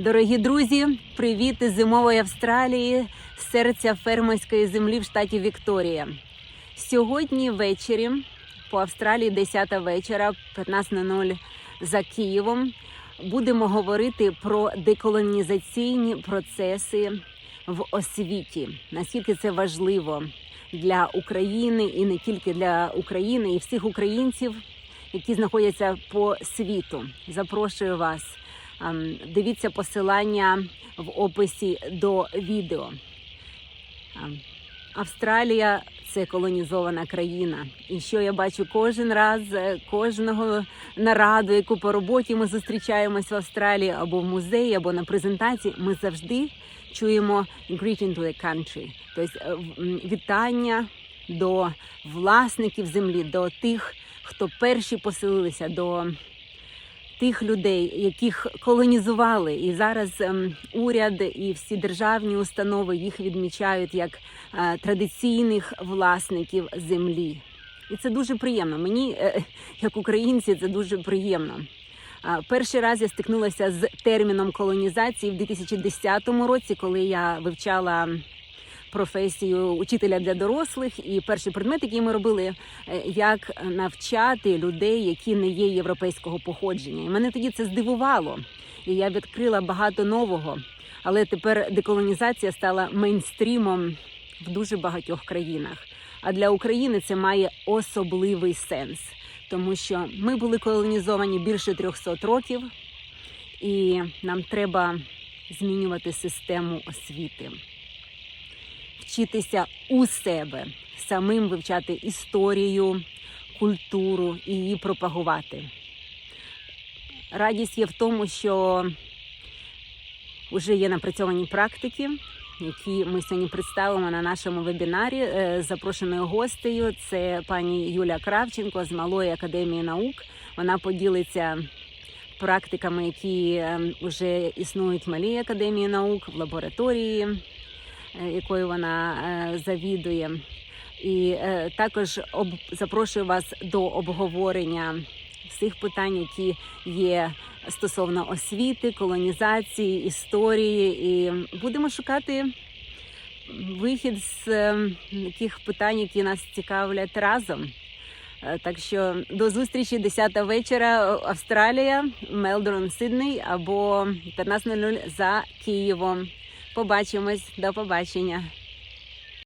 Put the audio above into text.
Дорогі друзі, привіт із зимової Австралії, серця фермерської землі в штаті Вікторія. Сьогодні ввечері по Австралії 10 вечора, 15.00 за Києвом. Будемо говорити про деколонізаційні процеси в освіті. Наскільки це важливо для України і не тільки для України, і всіх українців, які знаходяться по світу. Запрошую вас. Ем, Дивіться посилання в описі до відео. Ем, Австралія це колонізована країна. І що я бачу кожен раз, е, кожного нараду, яку по роботі ми зустрічаємось в Австралії або в музеї, або на презентації, ми завжди чуємо greeting to the country, тобто е, вітання до власників землі, до тих, хто перші поселилися, до тих людей, яких колонізували, і зараз ем, уряд і всі державні установи їх відмічають як е, традиційних власників землі. І це дуже приємно. Мені, е, як українці, це дуже приємно. А, Перший раз я стикнулася з терміном колонізації в 2010 році, коли я вивчала професію учителя для дорослих. І перший предмет, який ми робили, е, як навчати людей, які не є європейського походження. І мене тоді це здивувало. І я відкрила багато нового. Але тепер деколонізація стала мейнстрімом в дуже багатьох країнах. А для України це має особливий сенс, тому що ми були колонізовані більше 300 років, і нам треба змінювати систему освіти, вчитися у себе, самим вивчати історію, культуру і її пропагувати. Радість є в тому, що вже є напрацьовані практики, які ми сьогодні представимо на нашому вебінарі. Е, Запрошеною гостею це пані Юля Кравченко з Малої академії наук. Вона поділиться практиками, які вже існують в Малій академії наук в лабораторії, якою вона е, завідує. І е, також запрошую вас до обговорення всіх питань, які є стосовно освіти, колонізації, історії, і будемо шукати вихід з е, таких питань, які нас цікавлять разом. Е, Так що до зустрічі 10 вечора е, Австралія, Мелбурн, Сидней або 15.00 за Києвом. Побачимось, до побачення.